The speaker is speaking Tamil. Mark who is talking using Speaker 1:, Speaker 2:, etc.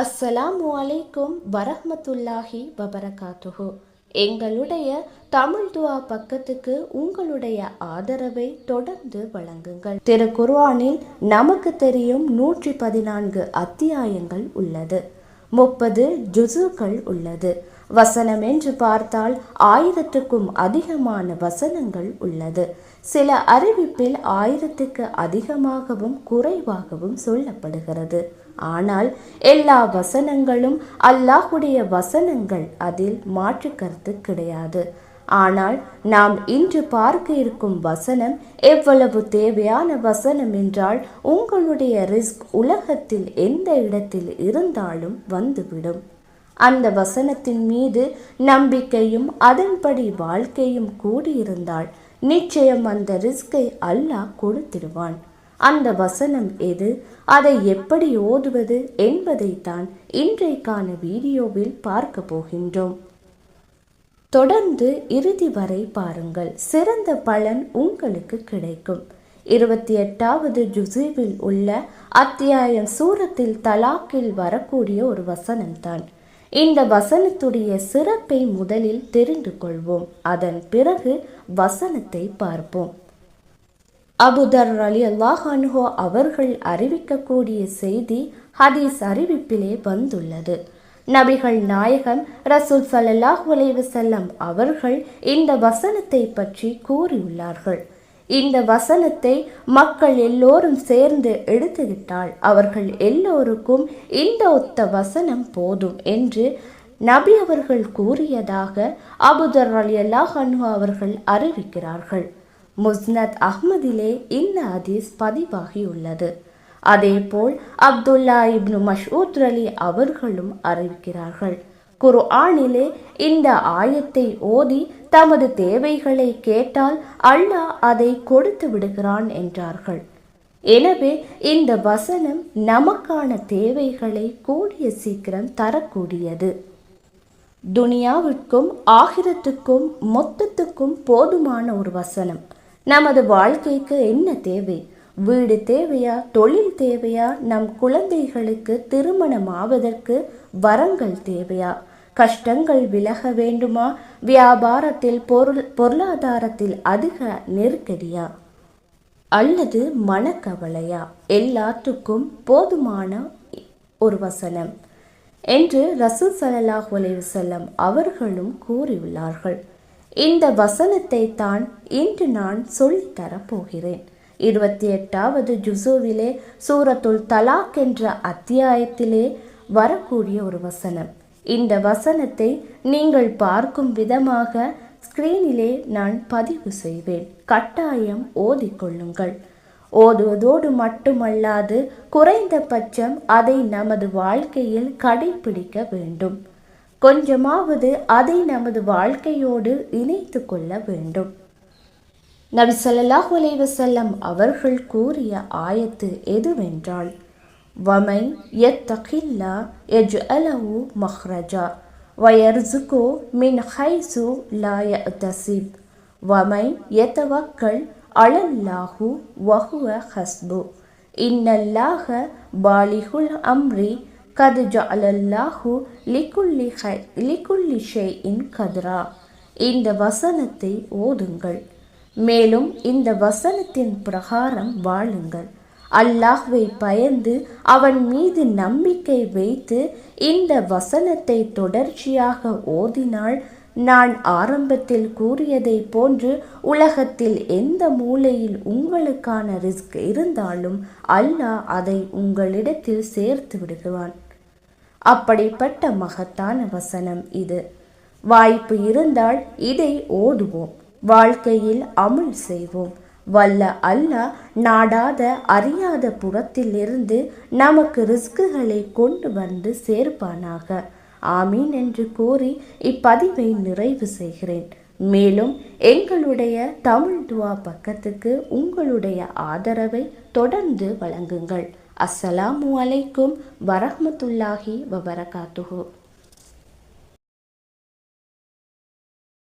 Speaker 1: அஸ்ஸலாமு அலைக்கும் வரஹமத்துல்லாஹி வபரகாத்துஹு. எங்களுடைய தமிழ் துவா பக்கத்துக்கு உங்களுடைய ஆதரவை தொடர்ந்து வழங்குங்கள். திரு குர்ஆனில் நமக்கு தெரியும் நூற்றி பதினான்கு அத்தியாயங்கள் உள்ளது. முப்பது ஜுசுக்கள் உள்ளது. வசனம் என்று பார்த்தால் ஆயிரத்துக்கும் அதிகமான வசனங்கள் உள்ளது. சில அறிவிப்பில் ஆயிரத்துக்கு அதிகமாகவும் குறைவாகவும் சொல்லப்படுகிறது. ஆனால் எல்லா வசனங்களும் அல்லாஹுடைய வசனங்கள் அதில் மாற்று கருத்து கிடையாது. ஆனால் நாம் இன்று பார்க்க இருக்கும் வசனம் எவ்வளவு தேவையான வசனம் என்றால் உங்களுடைய ரிஸ்க் உலகத்தில் எந்த இடத்தில் இருந்தாலும் வந்துவிடும். அந்த வசனத்தின் மீது நம்பிக்கையும் அதன்படி வாழ்க்கையும் கூடியிருந்தால் நிச்சயம் அந்த ரிஸ்கை அல்லாஹ் கொடுத்திடுவான். அந்த வசனம் எது? அதை எப்படி ஓதுவது என்பதைத்தான் இன்றைக்கான வீடியோவில் பார்க்க போகின்றோம். தொடர்ந்து இறுதி வரை பாருங்கள். சிறந்த பலன் உங்களுக்கு கிடைக்கும். இருபத்தி எட்டாவது ஜுசீவில் உள்ள அத்தியாயம் சூரத்தில் தலாக்கில் வரக்கூடிய ஒரு வசனம்தான். இந்த வசனத்துடைய சிறப்பை முதலில் தெரிந்து கொள்வோம். அதன் பிறகு வசனத்தை பார்ப்போம். அபுதர் அலி அல்லாஹானுஹோ அவர்கள் அறிவிக்கக்கூடிய செய்தி ஹதீஸ் அறிவிப்பிலே வந்துள்ளது. நபிகள் நாயகம் ரசூல் சல்லாஹ் செல்லம் அவர்கள் இந்த வசனத்தை பற்றி கூறியுள்ளார்கள். இந்த வசனத்தை மக்கள் எல்லோரும் சேர்ந்து எடுத்துவிட்டால் அவர்கள் எல்லோருக்கும் இந்த ஒத்த வசனம் போதும் என்று நபி அவர்கள் கூறியதாக அபுதர் அலி அல்லாஹ் அவர்கள் அறிவிக்கிறார்கள். முஸ்னத் அஹ்மதிலே இந்த ஹதீஸ் பதிவாகியுள்ளது. அதேபோல் அப்துல்லா இப்னு மஷூத் அலி அவர்களும் அறிவிக்கிறார்கள். குர்ஆனிலே இந்த ஆயத்தை ஓதி தமது தேவைகளை கேட்டால் அல்லாஹ் அதை கொடுத்து விடுகிறான் என்றார்கள். எனவே இந்த வசனம் நமக்கான தேவைகளை கூடிய சீக்கிரம் தரக்கூடியது. துனியாவிற்கும் ஆகிரத்துக்கும் மொத்தத்துக்கும் போதுமான ஒரு வசனம். நமது வாழ்க்கைக்கு என்ன தேவை? வீடு தேவையா? தொழில் தேவையா? நம் குழந்தைகளுக்கு திருமணம் ஆவதற்கு வரங்கள் தேவையா? கஷ்டங்கள் விலக வேண்டுமா? வியாபாரத்தில் பொருள் பொருளாதாரத்தில் அதிக நெருக்கடியா? அல்லது மனக்கவலையா? எல்லாத்துக்கும் போதுமான ஒரு வசனம் என்று ரசூல் சல்லாஹ் செல்லம் அவர்களும் கூறியுள்ளார்கள். இந்த வசனத்தை தான் இன்று நான் சொல்லித்தரப் போகிறேன். இருபத்தி எட்டாவது ஜுசூவிலே சூரத்துல் தலாக் என்ற அத்தியாயத்திலே வரக்கூடிய ஒரு வசனம். இந்த வசனத்தை நீங்கள் பார்க்கும் விதமாக ஸ்கிரீனிலே நான் பதிவு செய்வேன். கட்டாயம் ஓதிக்கொள்ளுங்கள் ஓதுவதோடு மட்டுமல்லாது குறைந்தபட்சம் அதை நமது வாழ்க்கையில் கடைபிடிக்க வேண்டும். கொஞ்சமாவது அதை நமது வாழ்க்கையோடு இணைத்து கொள்ள வேண்டும். நபி சல்லாஹ் அலைவசல்லம் அவர்கள் கூறிய ஆயத்து எதுவென்றால் வமை எத்தகில்லா எஜ் அலவு மஹ்ரஜா வயர்சுகோ மின் ஹைசு லாய தசிப் வமை எத்தவக்கள் அலல்லாஹு வஹுவ ஹஸ்பு இன்னல்லாஹ பாலிகுல் அம்ரி கது ஜஅலல்லாஹு லிகுல்லி ஹை லிகுல்லி ஷேஇன் கத்ரா. இந்த வசனத்தை ஓதுங்கள். மேலும் இந்த வசனத்தின் பிரகாரம் வாழுங்கள். அல்லாஹ்வை பயந்து அவன் மீது நம்பிக்கை வைத்து இந்த வசனத்தை தொடர்ச்சியாக ஓதினால் நான் ஆரம்பத்தில் கூறியதை போன்று உலகத்தில் எந்த மூலையில் உங்களுக்கான ரிஸ்க் இருந்தாலும் அல்லாஹ் அதை உங்களிடத்தில் சேர்த்து விடுகிறான் அப்படிப்பட்ட மகத்தான வசனம் இது. வாய்ப்பு இருந்தால் இதை ஓதுவோம். வாழ்க்கையில் அமுல் செய்வோம். வல்ல அல்லாஹ் நாடாத அறியாத புறத்திலிருந்து நமக்கு ரிஸ்குகளை கொண்டு வந்து சேர்ப்பானாக. ஆமீன் என்று கூறி இப்பதிவை நிறைவு செய்கிறேன். மேலும் எங்களுடைய தமிழ் துவா பக்கத்துக்கு உங்களுடைய ஆதரவை தொடர்ந்து வழங்குங்கள். அஸ்ஸலாமு அலைக்கும் வரஹமத்துல்லாஹி வபரகாத்துஹு.